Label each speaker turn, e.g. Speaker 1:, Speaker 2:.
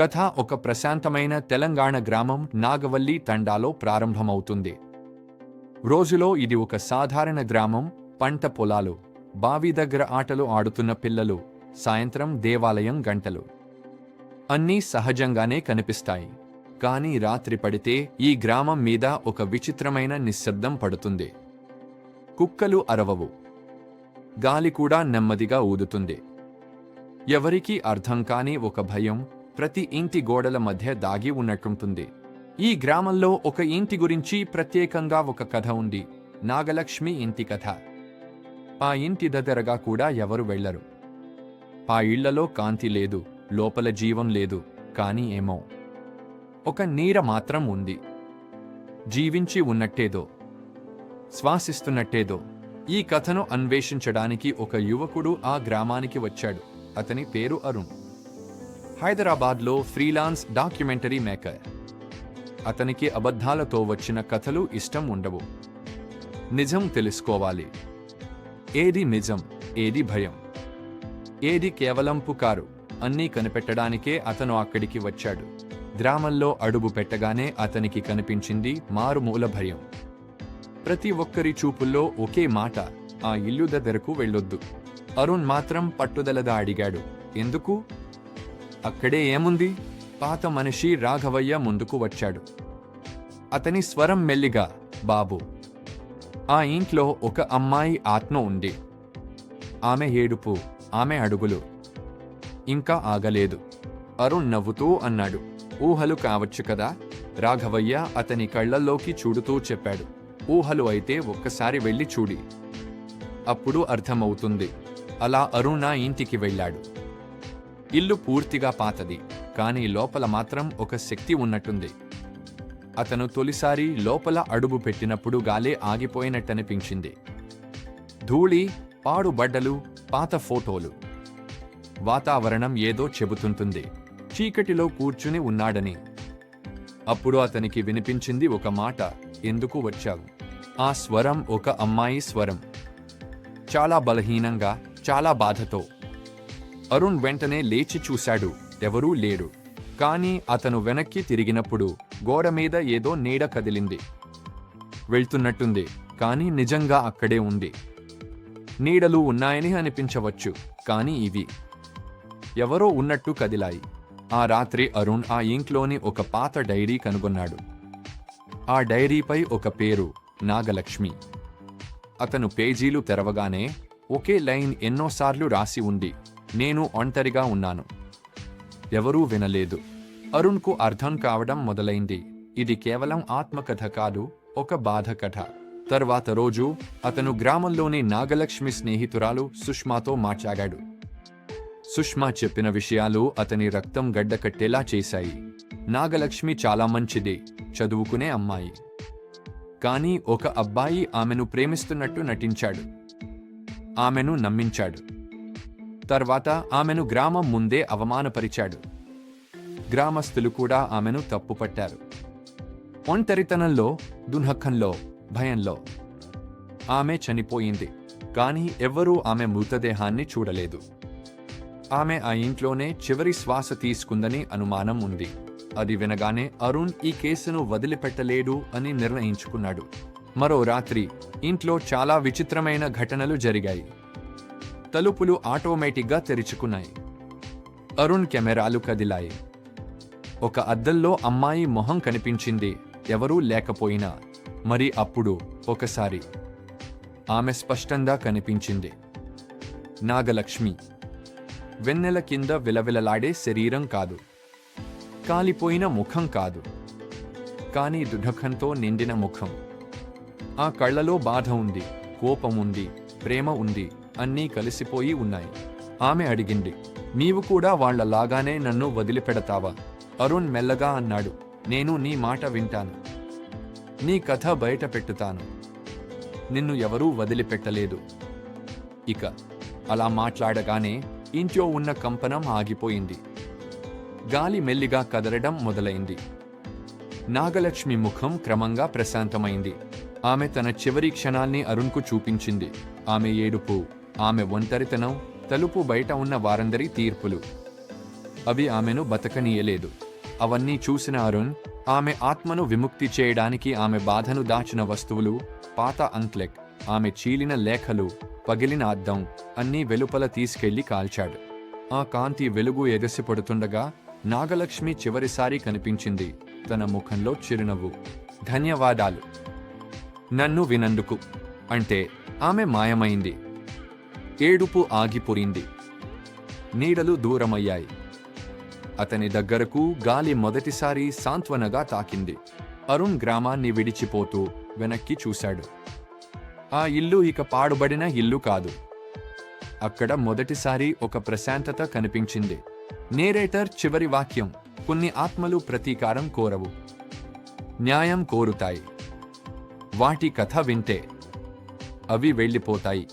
Speaker 1: కథ ఒక ప్రశాంతమైన తెలంగాణ గ్రామం నాగవల్లి తండాలో ప్రారంభమవుతుంది. రోజులో ఇది ఒక సాధారణ గ్రామం పంట పొలాలు బావి దగ్గర ఆటలు ఆడుతున్న పిల్లలు సాయంత్రం దేవాలయం గంటలు. అన్నీ సహజంగానే కనిపిస్తాయి. కానీ రాత్రి పడితే ఈ గ్రామం మీద ఒక విచిత్రమైన నిశ్శబ్దం పడుతుంది. కుక్కలు అరవవు. గాలి కూడా నెమ్మదిగా ఊదుతుంది. ఎవరికీ అర్థం కాని ఒక భయం ప్రతి ఇంటి గోడల మధ్య దాగి ఉన్నట్టుంటుంది. ఈ గ్రామంలో ఒక ఇంటి గురించి ప్రత్యేకంగా ఒక కథ ఉంది. నాగలక్ష్మి ఇంటి కథ. ఆ ఇంటి దగ్గరగా కూడా ఎవరు వెళ్ళరు ఆ ఇళ్ళలో కాంతి లేదు లోపల జీవం లేదు కానీ ఏమో. ఒక నీర మాత్రం ఉంది. జీవించి ఉన్నట్టేదో శ్వాసిస్తున్నట్టేదో ఈ కథను అన్వేషించడానికి ఒక యువకుడు ఆ గ్రామానికి వచ్చాడు. అతని పేరు అరుణ్. హైదరాబాద్లో ఫ్రీలాన్స్ డాక్యుమెంటరీ మేకర్. అతనికి అబద్ధాలతో వచ్చిన కథలు ఇష్టం ఉండవు. నిజం తెలుసుకోవాలి. ఏది నిజం ఏది భయం. ఏది కేవలం పుకారు అన్నీ కనిపెట్టడానికే అతను అక్కడికి వచ్చాడు. గ్రామంలో అడుగు పెట్టగానే అతనికి కనిపించింది మారుమూల భయం. ప్రతి ఒక్కరి చూపుల్లో ఒకే మాట ఆ ఇల్లు దగ్గరకు వెళ్ళొద్దు. అరుణ్ మాత్రం పట్టుదలగా అడిగాడు ఎందుకు? అక్కడే ఏముంది? పాత మనిషి రాఘవయ్య ముందుకు వచ్చాడు. అతని స్వరం మెల్లిగా బాబు ఆ ఇంట్లో ఒక అమ్మాయి ఆత్మ ఉంది. ఆమె ఏడుపు ఆమె అడుగులు. ఇంకా ఆగలేదు. అరుణ్ నవ్వుతూ అన్నాడు. ఊహలు కావచ్చు కదా? రాఘవయ్య అతని కళ్ళల్లోకి చూడుతూ చెప్పాడు. ఊహలు అయితే ఒక్కసారి వెళ్ళి చూడి. అప్పుడు అర్థమవుతుంది. అలా అరుణ ఇంటికి వెళ్ళాడు. ఇల్లు పూర్తిగా పాతది కానీ లోపల మాత్రం ఒక శక్తి ఉన్నట్టుంది. అతను తొలిసారి లోపల అడుగు పెట్టినప్పుడు గాలే ఆగిపోయినట్టనిపించింది. ధూళి పాడుబడ్డలు పాత ఫోటోలు. వాతావరణం ఏదో చెబుతుంటుంది. చీకటిలో కూర్చుని ఉన్నాడని. అప్పుడు అతనికి వినిపించింది ఒక మాట ఎందుకు వచ్చావు? ఆ స్వరం ఒక అమ్మాయి స్వరం. చాలా బలహీనంగా చాలా బాధతో. అరుణ్ వెంటనే లేచి చూశాడు. ఎవరూ లేడు. కానీ అతను వెనక్కి తిరిగినప్పుడు గోడ మీద ఏదో నీడ కదిలింది. వెళ్తున్నట్టుంది. కానీ నిజంగా అక్కడే ఉంది. నీడలు ఉన్నాయని అనిపించవచ్చు. కానీ ఇవి ఎవరో ఉన్నట్టు కదిలాయి. ఆ రాత్రి అరుణ్ ఆ ఇంట్లోని ఒక పాత డైరీ కనుగొన్నాడు. ఆ డైరీపై ఒక పేరు నాగలక్ష్మి. అతను పేజీలు తెరవగానే ఒకే లైన్ ఎన్నోసార్లు రాసి ఉంది. నేను ఒంటరిగా ఉన్నాను. ఎవరూ వినలేదు. అరుణ్కు అర్థం కావడం మొదలైంది. ఇది కేవలం ఆత్మకథ కాదు ఒక బాధ కథ తర్వాత రోజు అతను గ్రామంలోని నాగలక్ష్మి స్నేహితురాలు సుష్మాతో మాట్లాడాడు. సుష్మా చెప్పిన విషయాలు అతని రక్తం గడ్డకట్టేలా చేశాయి. నాగలక్ష్మి చాలా మంచిది చదువుకునే అమ్మాయి. కానీ ఒక అబ్బాయి ఆమెను ప్రేమిస్తున్నట్టు నటించాడు. ఆమెను నమ్మించాడు. తర్వాత ఆమెను గ్రామం ముందే అవమానపరిచాడు. గ్రామస్తులు కూడా ఆమెను తప్పుపట్టారు. ఒంటరితనంలో దున్హకంలో భయంలో ఆమె చనిపోయింది. కానీ ఎవ్వరూ ఆమె మృతదేహాన్ని చూడలేదు. ఆమె ఆ ఇంట్లోనే చివరి శ్వాస తీసుకుందని అనుమానం ఉంది. అది వినగానే అరుణ్ ఈ కేసును వదిలిపెట్టలేడు అని నిర్ణయించుకున్నాడు. మరో రాత్రి ఇంట్లో చాలా విచిత్రమైన ఘటనలు జరిగాయి. తలుపులు ఆటోమేటిక్గా తెరుచుకున్నాయి. అరుణ్ కెమెరాలు కదిలాయి. ఒక అద్దంలో అమ్మాయి మొహం కనిపించింది. ఎవరూ లేకపోయినా. మరి అప్పుడు ఒకసారి. ఆమె స్పష్టంగా కనిపించింది. నాగలక్ష్మి. వెన్నెల కింద విలవిలలాడే శరీరం కాదు. కాలిపోయిన ముఖం కాదు. కానీ దుఢఖంతో నిండిన ముఖం. ఆ కళ్ళలో బాధ ఉంది. కోపం ఉంది. ప్రేమ ఉంది. అన్నీ కలిసిపోయి ఉన్నాయి. ఆమె అడిగింది నీవు కూడా వాళ్ళలాగానే నన్ను వదిలిపెడతావా? అరుణ్ మెల్లగా అన్నాడు నేను నీ మాట వింటాను. నీ కథ బయట పెట్టుతాను. నిన్ను ఎవరూ వదిలిపెట్టలేదు. ఇక అలా మాట్లాడగానే ఇంట్లో ఉన్న కంపనం ఆగిపోయింది. గాలి మెల్లిగా కదలడం మొదలైంది. నాగలక్ష్మి ముఖం క్రమంగా ప్రశాంతమైంది. ఆమె తన చివరి క్షణాల్ని అరుణ్కు చూపించింది. ఆమె ఏడుపు ఆమె ఒంటరితనం తలుపు బయట ఉన్న వారందరి తీర్పులు. అవి ఆమెను బతకనీయలేదు. అవన్నీ చూసిన అరుణ్ ఆమె ఆత్మను విముక్తి చేయడానికి ఆమె బాధను దాచిన వస్తువులు పాత అంక్లెక్ ఆమె చీలిన లేఖలు పగిలిన అద్దం అన్నీ వెలుపల తీసుకెళ్ళి కాల్చాడు. ఆ కాంతి వెలుగు ఎగసిపడుతుండగా నాగలక్ష్మి చివరిసారి కనిపించింది తన ముఖంలో చిరునవ్వు. ధన్యవాదాలు. నన్ను వినందుకు. అంటే ఆమె మాయమైంది. ఏడుపు ఆగిపోయింది నీడలు దూరమయ్యాయి. అతని దగ్గరకు గాలి మొదటిసారి సాంత్వనగా తాకింది. అరుణ్ గ్రామాన్ని విడిచిపోతూ వెనక్కి చూశాడు. ఆ ఇల్లు ఇక పాడుబడిన ఇల్లు కాదు. అక్కడ మొదటిసారి ఒక ప్రశాంతత కనిపించింది. నేరేటర్ చివరి వాక్యం కొన్ని ఆత్మలు ప్రతీకారం కోరవు. న్యాయం కోరుతాయి. వాటి కథ వింటే అవి వెళ్ళిపోతాయి.